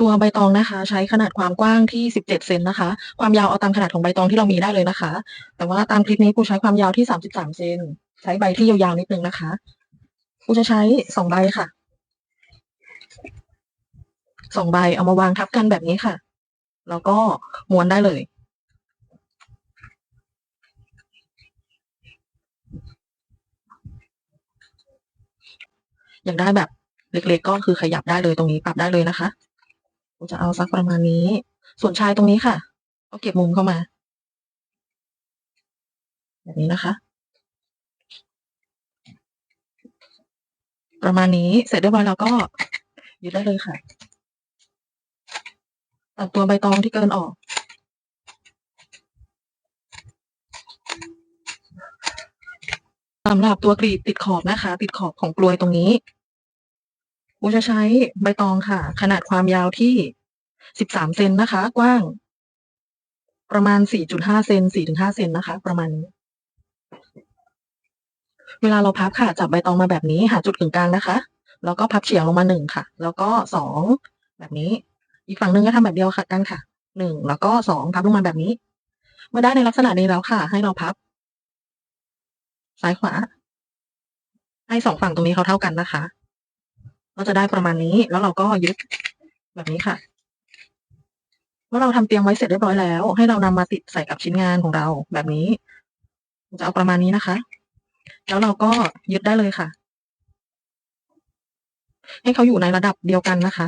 ตัวใบตองนะคะ ใช้ขนาดความกว้างที่ 17 เซนนะคะ ความยาวเอาตามขนาดของใบตองที่เรามีได้เลยนะคะ แต่ว่าตามคลิปนี้ปูใช้ความยาวที่ 33 เซนใช้ใบที่ยาวๆนิดนึงนะคะปูจะใช้สองใบค่ะสองใบเอามาวางทับกันแบบนี้ค่ะ แล้วก็ม้วนได้เลย อยากได้แบบเล็กๆก็คือขยับได้เลยตรงนี้ปรับได้เลยนะคะ ผมจะเอาสักประมาณนี้ ส่วนชายตรงนี้ค่ะก็เก็บมุมเข้ามา แบบนี้นะคะ ประมาณนี้เสร็จเรียบร้อยแล้วก็ยึดได้เลยค่ะตัดตัวใบตองที่เกินออกสำหรับตัวกรีดติดขอบนะคะ ติดขอบของกลวยตรงนี้ บูจะใช้ใบตองค่ะ ขนาดความยาวที่ 13 เซนนะคะ กว้าง ประมาณ 4.5 เซน4-5 เซนนะคะ ประมาณนี้เวลาเราพับค่ะ จับใบตองมาแบบนี้หาจุดกึ่งกลางนะคะ แล้วก็พับเฉียงลงมาหนึ่งค่ะ แล้วก็สองแบบนี้ อีกฝั่งหนึ่งก็ทำแบบเดียวค่ะกันค่ะหนึ่งแล้วก็สองพับลงมาแบบนี้ เมื่อได้ในลักษณะนี้แล้วค่ะ ให้เราพับ ซ้ายขวา ให้สองฝั่งตรงนี้เขาเท่ากันนะคะ ก็จะได้ประมาณนี้ แล้วเราก็ยึดแบบนี้ค่ะเมื่อเราทำเตรียมไว้เสร็จเรียบร้อยแล้ว ให้เรานำมาติดใส่กับชิ้นงานของเราแบบนี้จะเอาประมาณนี้นะคะ แล้วเราก็ยึดได้เลยค่ะ ให้เขาอยู่ในระดับเดียวกันนะคะ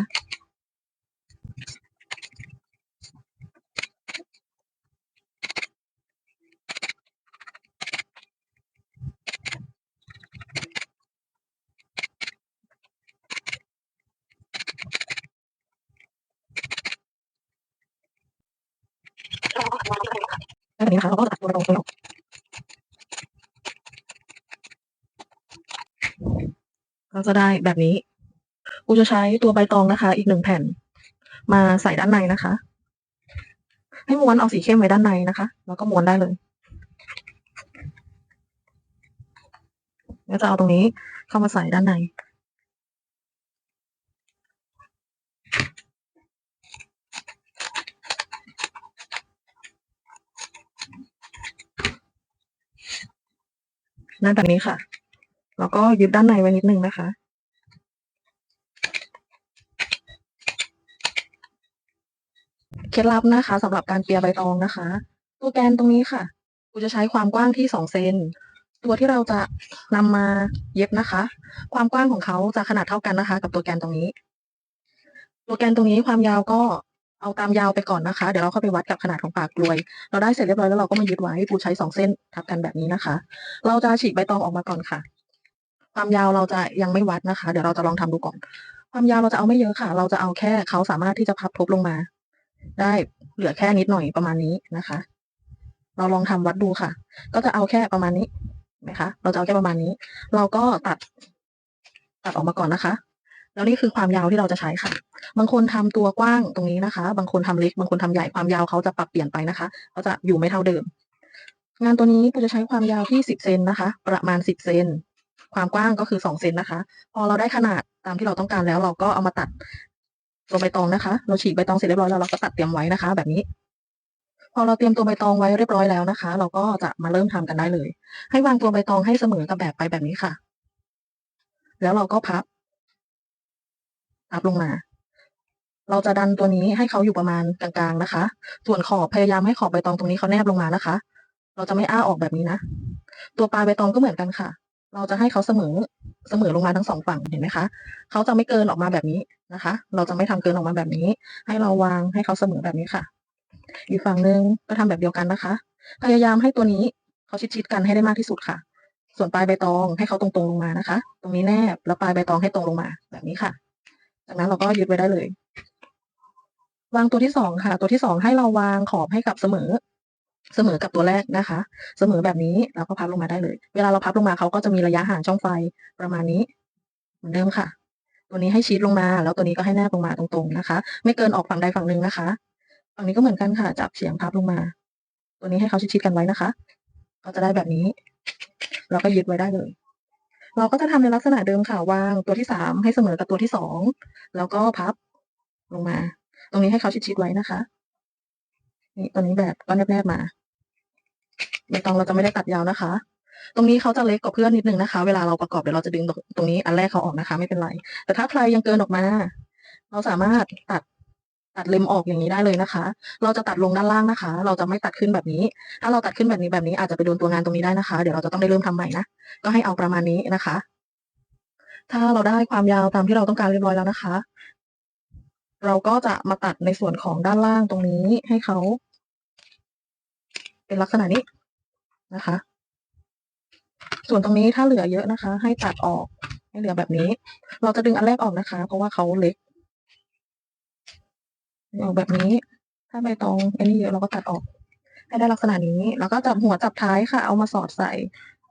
แบบนี้นะคะเราก็ตัดตัวตรงนี้ออกก็จะได้แบบนี้ กูจะใช้ตัวใบตองนะคะ อีกหนึ่งแผ่น มาใส่ด้านในนะคะ ให้ม้วนเอาสีเข้มไว้ด้านในนะคะ แล้วก็ม้วนได้เลยแล้วจะเอาตรงนี้เข้ามาใส่ด้านใน นั่นแบบนี้ค่ะ แล้วก็ยึดด้านในไว้นิดนึงนะคะ เคล็ดลับนะคะสำหรับการเปียใบตองนะคะ ตัวแกนตรงนี้ค่ะกูจะใช้ความกว้างที่สองเซนตัวที่เราจะนำมาเย็บนะคะ ความกว้างของเขาจะขนาดเท่ากันนะคะ กับตัวแกนตรงนี้ ตัวแกนตรงนี้ความยาวก็ เอาตามยาวไปก่อนนะคะ เดี๋ยวเราเข้าไปวัดกับขนาดของปากกลวย เราได้เสร็จเรียบร้อยแล้วเราก็มายึดไว้ปูใช้สองเส้นทับกันแบบนี้นะคะ เราจะฉีกใบตองออกมาก่อนค่ะ ความยาวเราจะยังไม่วัดนะคะ เดี๋ยวเราจะลองทำดูก่อน ความยาวเราจะเอาไม่เยอะค่ะ เราจะเอาแค่เขาสามารถที่จะพับทบลงมา ได้เหลือแค่นิดหน่อยประมาณนี้นะคะ เราลองทำวัดดูค่ะ ก็จะเอาแค่ประมาณนี้นะคะ เราจะเอาแค่ประมาณนี้ เราก็ตัดตัดออกมาก่อนนะคะ แล้วนี่คือความยาวที่เราจะใช้ค่ะ บางคนทำตัวกว้างตรงนี้นะคะ บางคนทำเล็ก บางคนทำใหญ่ความยาวเขาจะปรับเปลี่ยนไปนะคะเขาจะอยู่ไม่เท่าเดิม งานตัวนี้ปูจะใช้ความยาวที่สิบเซนนะคะ ประมาณสิบเซนความกว้างก็คือสองเซนนะคะ พอเราได้ขนาดตามที่เราต้องการแล้วเราก็เอามาตัดตัวใบตองนะคะ เราฉีกใบตองเสร็จเรียบร้อยแล้วเราก็ตัดเตรียมไว้นะคะ แบบนี้ พอเราเตรียมตัวใบตองไว้เรียบร้อยแล้วนะคะ เราก็จะมาเริ่มทำกันได้เลย ให้วางตัวใบตองให้เสมอกับแบบไปแบบนี้ค่ะ แล้วเราก็พับ พับลงมา เราจะดันตัวนี้ให้เขาอยู่ประมาณกลางๆนะคะ ส่วนขอบพยายามให้ขอบใบตองตรงนี้เขาแนบลงมานะคะ เราจะไม่อ้าออกแบบนี้นะ ตัวปลายใบตองก็เหมือนกันค่ะ เราจะให้เขาเสมอเสมอลงมาทั้งสองฝั่งเห็นไหมคะเขาจะไม่เกินออกมาแบบนี้นะคะ เราจะไม่ทำเกินออกมาแบบนี้ ให้เราวางให้เขาเสมอแบบนี้ค่ะอีกฝั่งหนึ่งก็ทำแบบเดียวกันนะคะ พยายามให้ตัวนี้เขาชิดๆกันให้ได้มากที่สุดค่ะ ส่วนปลายใบตองให้เขาตรงๆลงมานะคะ ตรงนี้แนบแล้วปลายใบตองให้ตรงลงมาแบบนี้ค่ะ จากนั้นเราก็ยึดไว้ได้เลย วางตัวที่สองค่ะ ตัวที่สองให้เราวางขอบให้กับเสมอ เสมอกับตัวแรกนะคะ เสมอแบบนี้เราก็พับลงมาได้เลย เวลาเราพับลงมาเขาก็จะมีระยะห่างช่องไฟประมาณนี้ เหมือนเดิมค่ะ ตัวนี้ให้ชิดลงมา แล้วตัวนี้ก็ให้แนบลงมาตรงๆนะคะ ไม่เกินออกฝั่งใดฝั่งหนึ่งนะคะฝั่งนี้ก็เหมือนกันค่ะ จับเฉียงพับลงมา ตัวนี้ให้เขาชิดๆกันไว้นะคะ ก็จะได้แบบนี้ เราก็ยึดไว้ได้เลย เราก็จะทำในลักษณะเดิมค่ะวางตัวที่สามให้เสมอกับตัวที่สองแล้วก็พับลงมา ตรงนี้ให้เขาชิดๆไว้นะคะ นี่ตัวนี้แบบก็แนบๆมาใบตองเราจะไม่ได้ตัดยาวนะคะ ตรงนี้เขาจะเล็กกว่าเพื่อนนิดนึงนะคะ เวลาเราประกอบเดี๋ยวเราจะดึงตรงนี้อันแรกเขาออกนะคะ ไม่เป็นไร แต่ถ้าใครยังเกินออกมา เราสามารถตัด ตัดเล็มออกอย่างนี้ได้เลยนะคะ เราจะตัดลงด้านล่างนะคะ เราจะไม่ตัดขึ้นแบบนี้ ถ้าเราตัดขึ้นแบบนี้แบบนี้อาจจะไปโดนตัวงานตรงนี้ได้นะคะ เดี๋ยวเราจะต้องได้เริ่มทำใหม่นะ ก็ให้เอาประมาณนี้นะคะ ถ้าเราได้ความยาวตามที่เราต้องการเรียบร้อยแล้วนะคะ เราก็จะมาตัดในส่วนของด้านล่างตรงนี้ให้เขา เป็นลักษณะนี้นะคะ ส่วนตรงนี้ถ้าเหลือเยอะนะคะ ให้ตัดออกให้เหลือแบบนี้ เราจะดึงอันแรกออกนะคะ เพราะว่าเขาเล็ก ออกแบบนี้ ถ้าใบตองอันนี้เยอะเราก็ตัดออก ให้ได้ลักษณะนี้ แล้วก็จับหัวจับท้ายค่ะ เอามาสอดใส่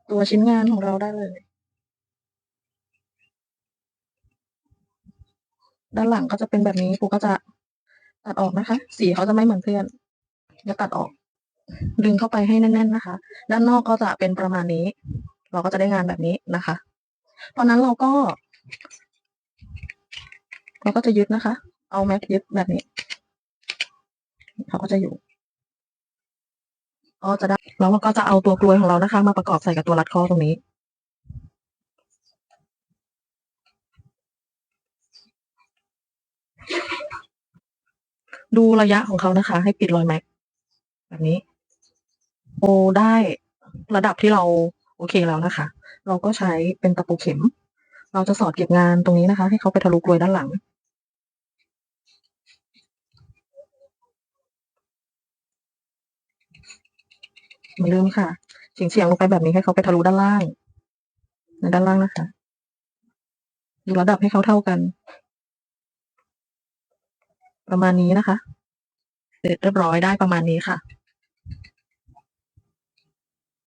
ตัวชิ้นงานของเราได้เลย ด้านหลังก็จะเป็นแบบนี้ครูก็จะตัดออกนะคะ สีเขาจะไม่เหมือนเพื่อนจะตัดออก ดึงเข้าไปให้แน่น ๆ นะคะ ด้านนอกก็จะเป็นประมาณนี้ เราก็จะได้งานแบบนี้นะคะตอนนั้นเราก็ เราก็จะยึดนะคะ เอาแม็กยึดแบบนี้ เขาก็จะอยู่ ก็จะได้แล้วเราก็จะเอาตัวกลวยของเรานะคะ มาประกอบใส่กับตัวรัดข้อตรงนี้ดูระยะของเขานะคะ ให้ปิดรอยแม็กแบบนี้โอได้ระดับที่เราโอเคแล้วนะคะ เราก็ใช้เป็นตะปูเข็ม เราจะสอดเก็บงานตรงนี้นะคะ ให้เขาไปทะลุกลวยด้านหลัง เหมื อนเดิมค่ะเฉียงเฉียงลงไปแบบนี้ให้เขาไปทะลุด้านล่างในด้านล่างนะคะดูระดับให้เขาเท่ากัน ประมาณนี้นะคะ เสร็จเรียบร้อยได้ประมาณนี้ค่ะ